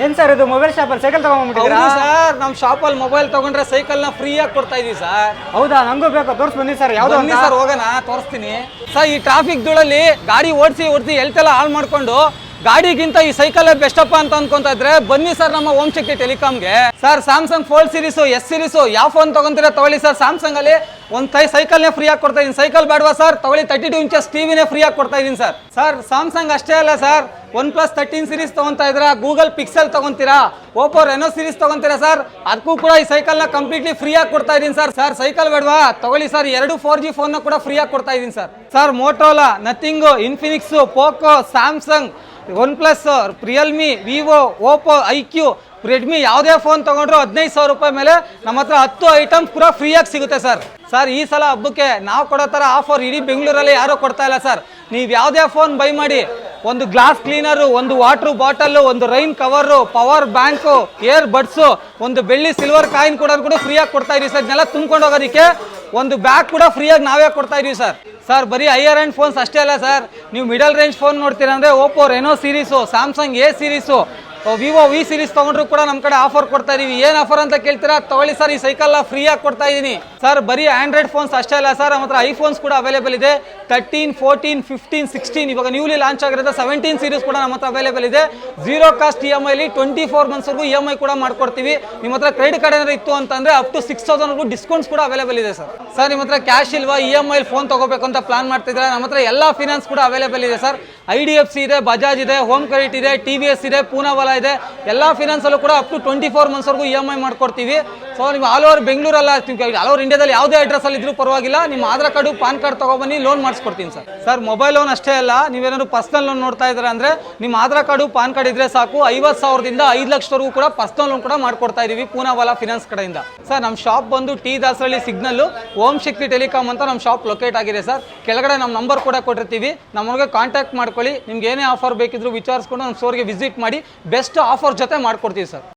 ಏನ್ ಸರ್ ಇದು ಮೊಬೈಲ್ ಶಾಪಲ್ಲಿ ಸೈಕಲ್ ತಗೊಂಡ್ಬಿಟ್ಟಿದ್ದೀರಾ ಹೌದು ಸರ್ ನಮ್ಮ ಶಾಪಲ್ಲಿ ಮೊಬೈಲ್ ತಗೊಂಡ್ರೆ ಸೈಕಲ್ನ ಫ್ರೀಯಾಗಿ ಕೊಡ್ತಾ ಇದೀವಿ ಸರ್. ಹೌದಾ? ನಂಗೂ ಬೇಕು. ತೋರ್ಸ್ ಬನ್ನಿ ಸರ್ ಯಾವ್ದು ಬನ್ನಿ ಸರ್ ಹೋಗೋಣ ತೋರಿಸ್ತೀನಿ. ಸರ್ ಈ ಟ್ರಾಫಿಕ್ ದುಳಲ್ಲಿ ಗಾಡಿ ಓಡಿಸಿ ಓಡಿಸಿ ಎಲ್ತೆಲ್ಲ ಹಾಳು ಮಾಡ್ಕೊಂಡು ಗಾಡಿಗಿಂತ ಈ ಸೈಕಲ್ ಬೆಸ್ಟಪ್ಪ ಅಂತ ಅನ್ಕೊಂತ ಇದ್ರೆ, ಬನ್ನಿ ಸರ್ ನಮ್ಮ Om Shakti ಟೆಲಿಕಾಮ್ಗೆ sir Samsung Fold series S series ಯಾವ ಫೋನ್ ತಗೊಂತೀರಾ ತಗೊಳ್ಳಿ ಸರ್ ಸ್ಯಾಮ್ಸಂಗ್ ಅಲ್ಲಿ ಒಂದ್ ತೈ ಸೈಕಲ್ನೇ ಫ್ರೀ ಆಗಿ ಕೊಡ್ತಾ ಇದೀನಿ. ಸೈಕಲ್ ಬೇಡವಾ ಸರ್ ತಗೊಳ್ಳಿ ತರ್ಟಿ ಟು ಇಂಚಸ್ ಟಿವಿನೇ ಫ್ರೀ ಆಗಿ ಕೊಡ್ತಾ ಇದೀನಿ ಸರ್ ಸರ್ ಸ್ಯಾಮ್ಸಂಗ್ ಅಷ್ಟೇ ಅಲ್ಲ sir one plus thirteen series ತಗೊಂತಾ ಇದ್ರ ಗೂಗಲ್ ಪಿಕ್ಸೆಲ್ ತಗೊಂತೀರಾ ಓಪೋ ರೆನೋ ಸೀರೀಸ್ ತಗೊಂತೀರಾ ಸರ್ ಅದಕ್ಕೂ ಕೂಡ ಈ ಸೈಕಲ್ನ ಕಂಪ್ಲೀಟ್ಲಿ ಫ್ರೀ ಆಗಿ ಕೊಡ್ತಾ ಇದೀನಿ ಸರ್ ಸರ್ ಸೈಕಲ್ ಬೇಡವಾ? ತಗೊಳ್ಳಿ ಸರ್ ಎರಡು ಫೋರ್ ಜಿ ಫೋನ್ ಕೂಡ ಫ್ರೀ ಆಗಿ ಕೊಡ್ತಾ ಇದೀನಿ sir sir Motorola Nothing Infinix Poco Samsung one plus Realme Vivo Oppo iQOO Redmi ಯಾವುದೇ ಫೋನ್ ತಗೊಂಡ್ರು ಹದಿನೈದು ಸಾವಿರ ರೂಪಾಯಿ ಮೇಲೆ ನಮ್ಮ ಹತ್ರ ಹತ್ತು ಐಟಮ್ ಪೂರ ಫ್ರೀಯಾಗಿ ಸಿಗುತ್ತೆ ಸರ್ ಸರ್ ಈ ಸಲ ಹಬ್ಬಕ್ಕೆ ನಾವು ಕೊಡೋ ಥರ ಆಫರ್ ಇಡೀ ಬೆಂಗಳೂರಲ್ಲಿ ಯಾರೂ ಕೊಡ್ತಾ ಇಲ್ಲ ಸರ್ ನೀವು ಯಾವುದೇ ಫೋನ್ ಬೈ ಮಾಡಿ ಒಂದು ಗ್ಲಾಸ್ ಕ್ಲೀನರು ಒಂದು ವಾಟರ್ ಬಾಟಲ್ ಒಂದು rain cover power bank air buds ಒಂದು ಬೆಳ್ಳಿ ಸಿಲ್ವರ್ ಕಾಯಿನ್ ಕೂಡ ಕೂಡ ಫ್ರೀಯಾಗಿ ಕೊಡ್ತಾ ಇದೀವಿ ಸರ್. ಇದನ್ನೆಲ್ಲ ತುಂಬ್ಕೊಂಡು ಹೋಗೋದಕ್ಕೆ ಒಂದು ಬ್ಯಾಗ್ ಕೂಡ ಫ್ರೀಯಾಗಿ ನಾವೇ ಕೊಡ್ತಾ ಇದೀವಿ ಸರ್. ಸರ್, ಬರೀ ಹೈಯರ್ ಆ್ಯಂಡ್ ಫೋನ್ಸ್ ಅಷ್ಟೇ ಅಲ್ಲ ಸರ್. ನೀವು ಮಿಡಲ್ ರೇಂಜ್ ಫೋನ್ ನೋಡ್ತೀರಾ ಅಂದರೆ Oppo Reno series Samsung A series Vivo V series ತೊಗೊಂಡ್ರು ಕೂಡ ನಮ್ಮ ಕಡೆ ಆಫರ್ ಕೊಡ್ತಾ ಇದೀವಿ. ಏನು ಆಫರ್ ಅಂತ ಕೇಳ್ತೀರಾ? ತಗೊಳ್ಳಿ ಸರ್, ಈ ಸೈಕಲ್ ಫ್ರೀಯಾಗಿ ಕೊಡ್ತಾ ಇದ್ದೀನಿ ಸರ್, ಬರೀ ಆಂಡ್ರಾಯ್ಡ್ ಫೋನ್ಸ್ ಅಷ್ಟೇ ಅಲ್ಲ ಸರ್. ನಮ್ಮ ಹತ್ರ ಐಫೋನ್ಸ್ ಕೂಡ ಅವೈಲೇಬಲ್ ಇದೆ. ತರ್ಟೀನ್ ಫೋರ್ಟೀನ್ ಫಿಫ್ಟೀನ್ ಸಿಕ್ಸ್ಟೀನ್ ಇವಾಗ ನ್ಯೂಲಿ ಲಾಂಚ್ ಆಗಿರೋದು ಸೆವೆಂಟೀನ್ ಸೀರೀಸ್ ಕೂಡ ನಮ್ಮ ಹತ್ರ ಅವೈಲೇಬಲ್ ಇದೆ. ಜೀರೋ ಕಾಸ್ಟ್ ಇ ಎಂ ಐಲಿ ಟ್ವೆಂಟಿ ಫೋರ್ ಮಂತ್ಸ್ವರೆಗೂ ಇ ಎಂ ಐ ಕೂಡ ಮಾಡ್ಕೊಡ್ತೀವಿ. ನಿಮ್ಮ ಹತ್ರ ಕ್ರೆಡಿಟ್ ಕಾರ್ಡ್ ಏನಾದ್ರೂ ಇತ್ತು ಅಂತಂದ್ರೆ ಅಪ್ ಟು ಸಿಕ್ಸ್ ತೌಸಂಡ್ವರೆಗೂ ಡಿಸ್ಕೌಂಟ್ಸ್ ಕೂಡ ಅವೈಲೇಬಲ್ ಇದೆ ಸರ್. ಸರ್, ನಿಮ್ಮ ಹತ್ರ ಕ್ಯಾಶ್ ಇಲ್ವಾ ಇ ಎಂ ಐ ಫೋನ್ ತಗೋಬೇಕು ಅಂತ ಪ್ಲಾನ್ ಮಾಡ್ತಿದ್ರೆ ನಮ್ಮ ಹತ್ರ ಎಲ್ಲ ಫಿನಾನ್ಸ್ ಕೂಡ ಅವೈಲೇಬಲ್ ಇದೆ sir. I D F C ಇದೆ ಬಜಾಜ್ ಇದೆ ಹೋಮ್ ಕ್ರೆಡಿಟ್ ಇದೆ ಟಿ ವಿ ಎಸ್ ಇದೆ ಪೂನಾವಾಲಾ ಇದೆ. ಎಲ್ಲ ಫಿನಾನ್ಸಲ್ಲೂ ಕೂಡ ಅಪ್ ಟು ಟ್ವೆಂಟಿ ಫೋರ್ ಮಂತ್ಸ್ವರೆಗೂ ಇ ಎಂ ಐ ಮಾಡ್ಕೊಡ್ತೀವಿ. ಸೊ ನೀವು ಆಲ್ ಓವರ್ ಬೆಂಗಳೂರಲ್ಲ ಆಲ್ ಓವರ್ ಇಂಡಿಯಾದಲ್ಲಿ ಯಾವುದೇ ಅಡ್ರೆಸ್ ಅಲ್ಲಿ ಇದ್ರೂ ಪರವಾಗಿಲ್ಲ. ನಿಮ್ಮ ಆಧಾರ್ ಕಾರ್ಡು ಪಾನ್ ಕಾರ್ಡ್ ತಗೊಬನ್ನಿ ಲೋನ್ ಮಾಡಿಸ್ಕೊಡ್ತೀನಿ ಸರ್. ಸರ್ ಮೊಬೈಲ್ ಲೋನ್ ಅಷ್ಟೇ ಅಲ್ಲ, ನೀವೇನಾದ್ರು ಪರ್ಸನಲ್ ಲೋನ್ ನೋಡ್ತಾ ಇದ್ದಾರೆ ಅಂದ್ರೆ ನಿಮ್ಮ ಆಧಾರ್ ಕಾರ್ಡು, ಪಾನ್ ಕಾರ್ಡ್ ಇದ್ರೆ ಸಾಕು. ಐವತ್ತು ಸಾವಿರದಿಂದ ಐದು ಲಕ್ಷವರೆಗೂ ಕೂಡ ಪರ್ಸನಲ್ ಲೋನ್ ಕೂಡ ಮಾಡ್ಕೊಡ್ತಾ ಇದೀವಿ ಪೂನಾವಾಲಾ ಫಿನಾನ್ಸ್ ಕಡೆಯಿಂದ. ಸರ್ ನಮ್ಮ ಶಾಪ್ ಬಂದು T Dasarahalli signal Om Shakti telecom ಅಂತ ನಮ್ಮ ಶಾಪ್ ಲೊಕೇಟ್ ಆಗಿದೆ ಸರ್. ಕೆಳಗಡೆ ನಮ್ಮ ನಂಬರ್ ಕೂಡ ಕೊಟ್ಟಿರ್ತೀವಿ. ನಮಗೆ ಕಾಂಟ್ಯಾಕ್ಟ್ ಮಾಡ್ಕೊಳ್ಳಿ. ನಿಮ್ಗೆ ಏನೇ ಆಫರ್ ಬೇಕಿದ್ರು ವಿಚಾರಿಸ್ಕೊಂಡು ನಮ್ಮ ಸ್ಟೋರ್ಗೆ ವಿಸಿಟ್ ಮಾಡಿ ಬೆಸ್ಟ್ ಆಫರ್ ಜೊತೆ ಮಾಡ್ಕೊಡ್ತೀವಿ ಸರ್.